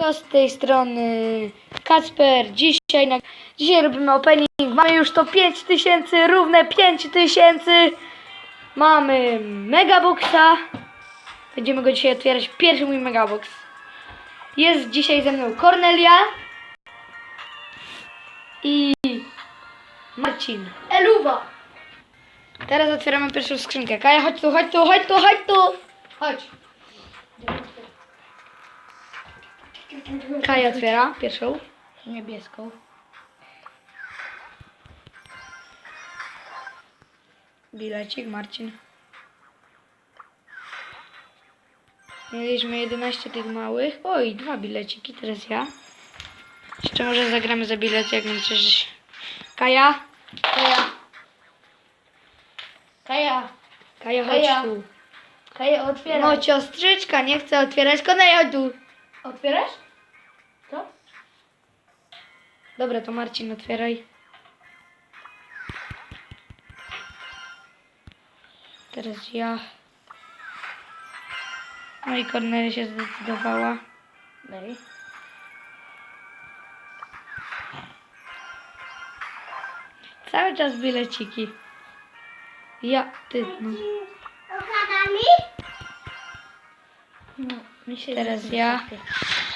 To z tej strony Kacper. Dzisiaj, na, dzisiaj robimy opening. Mamy już to 5000, równe 5000. Mamy Megaboxa. Będziemy go dzisiaj otwierać. Pierwszy mój Megabox. Jest dzisiaj ze mną Cornelia i Marcin. Eluwa. Teraz otwieramy pierwszą skrzynkę. Kaja, chodź tu, chodź tu, chodź tu, chodź tu. Chodź. Kaja otwiera pierwszą. Niebieską. Bilecik, Marcin. Mieliśmy 11 tych małych. Oj, dwa bileciki, teraz ja. Jeszcze może zagramy za bilet, jak nam coś... Kaja? Kaja. Kaja. Kaja, chodź Kaja. tu. Kaja, otwieraj. No siostrzyczka, nie chcę otwierać, koneja tu. Otwierasz? Dobra, to Marcin, otwieraj. Teraz ja. No i Kornelia się zdecydowała. Daj. Cały czas bileciki. Ja, ty, no. No, mi się Teraz ja.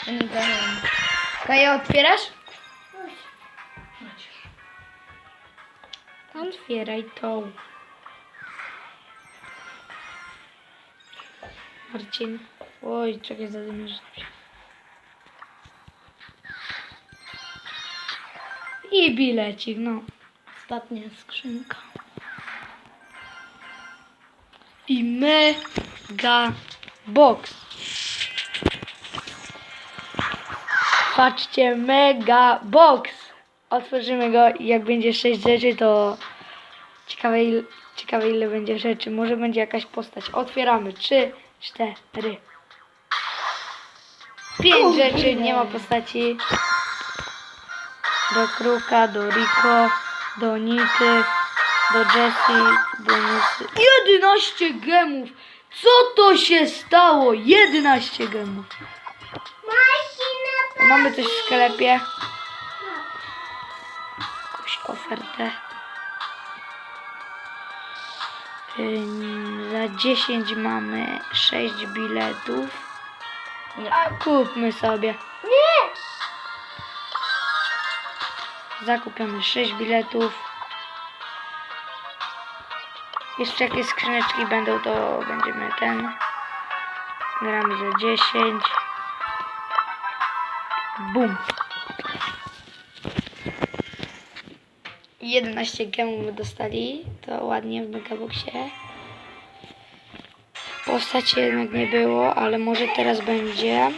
Będę. Kaja, otwierasz? Otwieraj tą. Marcin. Oj, czekaj, zadymiesz. I bilecik, no. Ostatnia skrzynka. I mega box. Patrzcie, mega box. Otworzymy go i jak będzie 6 rzeczy, to ciekawe ile, ciekawe ile będzie rzeczy. Może będzie jakaś postać. Otwieramy. 3, 4. 5 Kurde. rzeczy, nie ma postaci. Do Kruka, do Rico, do Nity, do Jessie, do Nysy. 11 gemów! Co to się stało? 11 gemów. Mamy coś w sklepie. Jakąś ofertę. Za 10 mamy 6 biletów. A kupmy sobie. Nie! Zakupiamy 6 biletów. Jeszcze jakieś skrzyneczki będą, to będziemy ten. Gramy za 10. Bum. 11 gemów dostali. To ładnie w Megaboxie. Postaci jednak nie było, ale może teraz będzie.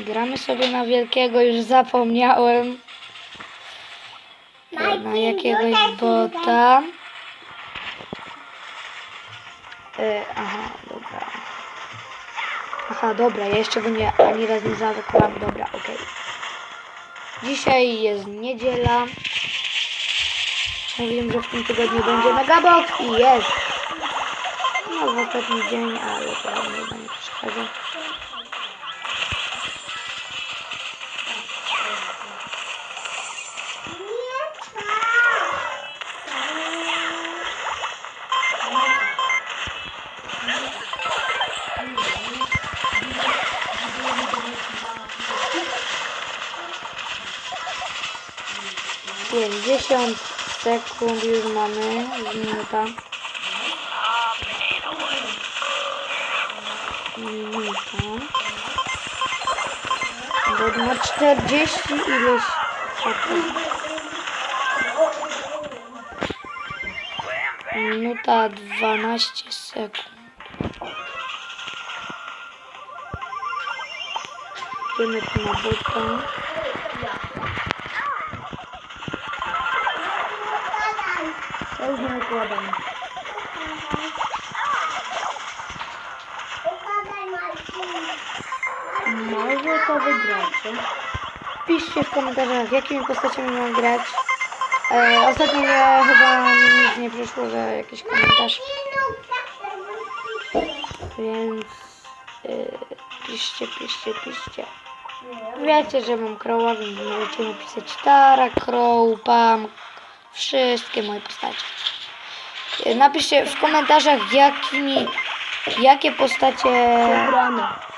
Gramy sobie na wielkiego, już zapomniałem. Na jakiegoś bota. E, aha, dobra. Aha, dobra, ja jeszcze go nie, ani raz nie zaatakowałem. Dobra, okej. Dzisiaj jest niedziela. Mówiłem, że w tym tygodniu będzie Megabox i jest. No, w ostatni dzień, ale to nie będzie przeszkadzać. Pięćdziesiąt sekund już mamy, minuta. Minuta. Bo ma 40 ileś sekund. Minuta 12 sekund. Idziemy tu na button. Ja już nie układam. Może to wygracie. Piszcie w komentarzach, jakimi postaciami mam grać. E, ostatnio ja chyba nic nie przyszło, że jakiś komentarz. Więc e, piszcie, piszcie, piszcie. Wiecie, że mam Crowa, więc możecie napisać Tara, Crow, Pam, wszystkie moje postacie. Napiszcie w komentarzach, jakimi, jakie postacie Ubrane.